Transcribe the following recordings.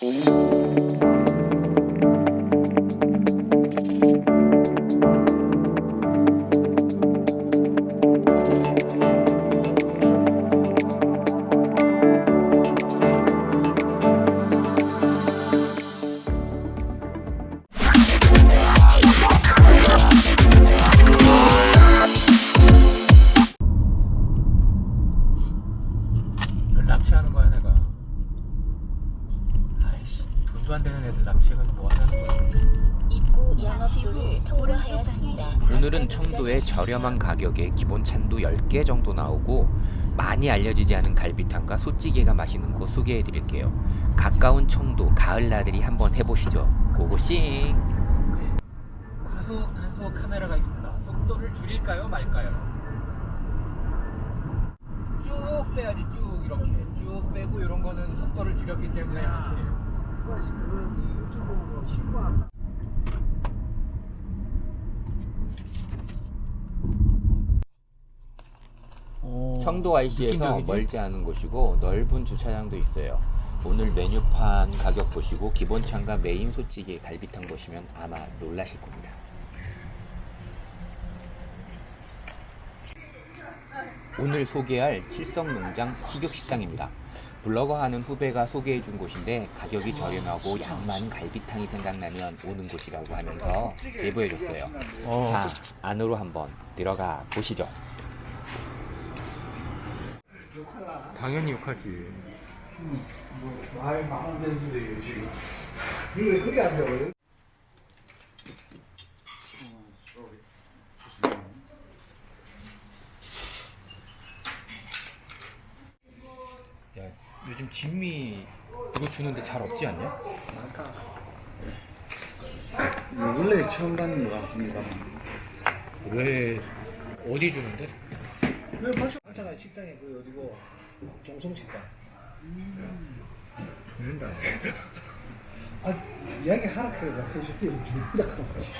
Música 돈도 안 되는 애들 납치해가지고 뭐 하자는 거야 입구 영업소를 통과하였습니다. 오늘은 청도에 저렴한 가격에 기본 찬도 10개 정도 나오고 많이 알려지지 않은 갈비탕과 소찌개가 맛있는 곳 소개해 드릴게요. 가까운 청도 가을 나들이 한번 해보시죠. 고고싱! 과속 단속 카메라가 있습니다 속도를 줄일까요 말까요 쭉 빼야지 쭉 이렇게 쭉 빼고 이런 거는 속도를 줄였기 때문에 이렇게 청도 IC에서? 멀지 않은 곳이고 넓은 주차장도 있어요. 오늘 메뉴판 가격 보시고 기본 찬과 메인 소찌개 갈비탕 보시면 아마 놀라실 겁니다. 오늘 소개할 칠성농장 식육식당입니다. 블로거 하는 후배가 소개해 준 곳인데 가격이 저렴하고 양 많은 갈비탕이 생각나면 오는 곳이라고 하면서 제보해 줬어요. 자, 안으로 한번 들어가 보시죠. 당연히 욕하지 아이 망한 소리예요 지금. 왜 그게 안 되고요? 요즘 진미 이거 주는데 잘 없지 않냐? 원래 처음 받는 것 같습니다. 왜 어디 주는데? 왜 맞죠? 아까 식당에 그 어디고 정성 식당. 죽는다 아 이야기 하라 그래가 그래서 때 죽는다 그런 거지.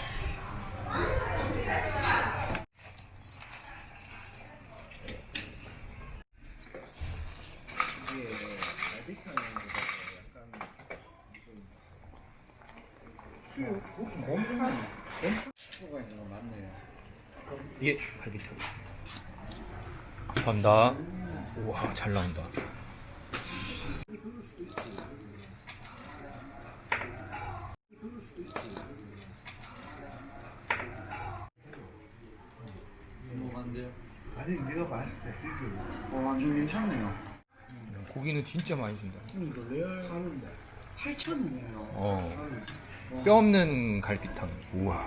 이게 갈비탕보다 약간 무슨 수 몸판 수 가 있는 거 맞네요. 이게 갈비탕 간다 우와 잘 나온다 뭐간데요? 아니 네가 봤을 때 비주얼. 어 완전 괜찮네요. 고기는 진짜 많이 준다 이거 레알 하는데 8천이에요. 어. 뼈 없는 갈비탕 우와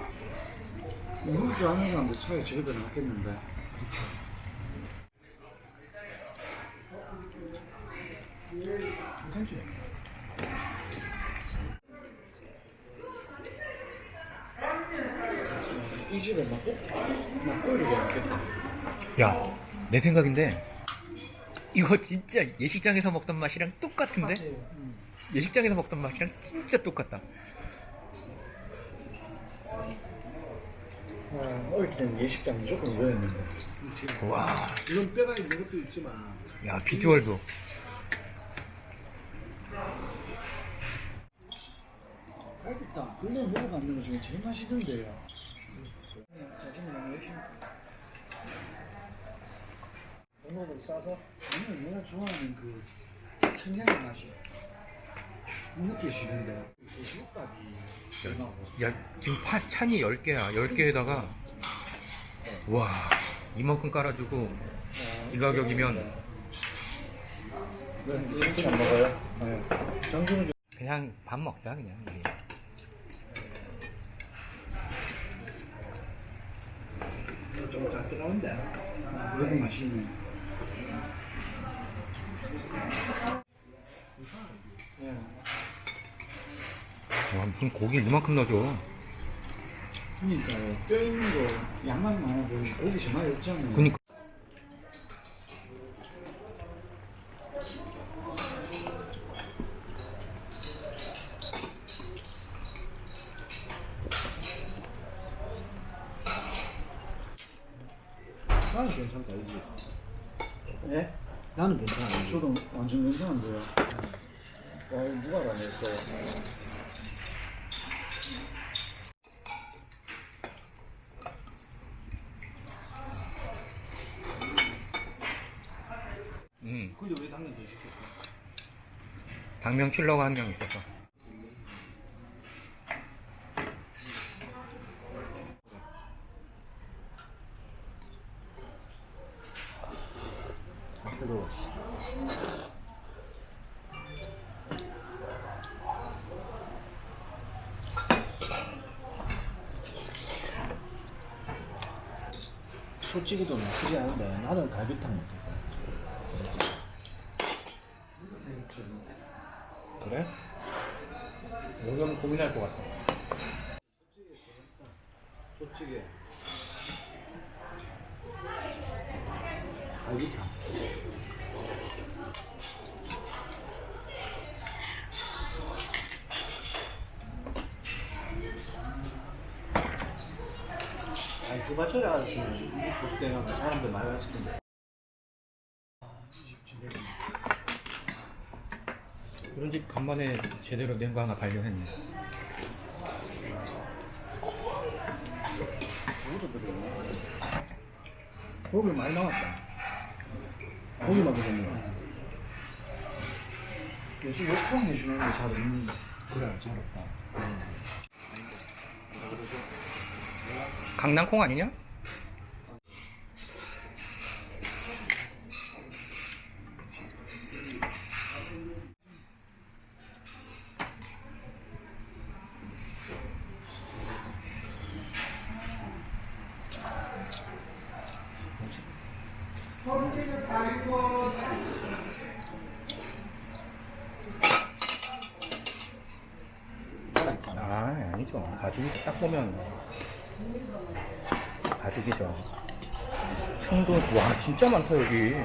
우울주 하는 사람들 차라리 저래도 낫겠는데. 괜찮지? 이 집에 막 꼭, 막 꼴리게 낫겠다. 야 내 생각인데 이거 진짜 예식장에서 먹던 맛이랑 똑같은데? 음. 예식장에서 먹던 맛이랑 진짜 똑같다 아, 어릴 때는 예식장 무조건 이거였는데. 와, 물론 뼈가 있는 것도 있지만. 야 비주얼도 갈비탕, 근래 먹어봤는 것 중에 제일 맛있던데요. 그냥 자신이 너무 열심히. 농업을 싸서 저는 내가 좋아하는 그 청량의 맛이 수육밥이 얼마고? 야 지금 파, 찬이 10개야. 10개에다가 와 이만큼 깔아주고 이 가격이면 네, 이렇게 안 먹어요? 네. 좀 그냥 밥 먹자 그냥. 우리. 좀 잡들어온데 그래도 맛있네 예. 와 무슨 고기를 이만큼 넣어줘. 그러니까 뼈 있는 거 양만 많아 보이지 고기 정말 없잖아요. 그니까. 나는 괜찮다 이게. 예? 나는 괜찮아요 저도 완전 괜찮은데요. 와 이거 누가 알아냈어 음, 근데 왜 당면 더 시켰어? 당면 킬러가 한 명 있어서. 뜨거워 솔직히도 나쁘지 않은데 나는 갈비탕 먹겠다 그래? 여기는 고민할 것 같아. 솔직히 갈비탕 아니 두바철에 아저씨는 이 보수대 가면 사람들 많이 왔을 텐데 그런 집 간만에 제대로 낸거 하나 발견했네. 고기 많이 나왔다 고기만 들었네 요즘 역풍 해주는 게잘 없는데 그래 잘 없다 강낭콩 아니냐? 아, 아니죠. 가죽이죠. 딱 보면 가죽이죠. 청도 와 진짜 많다 여기.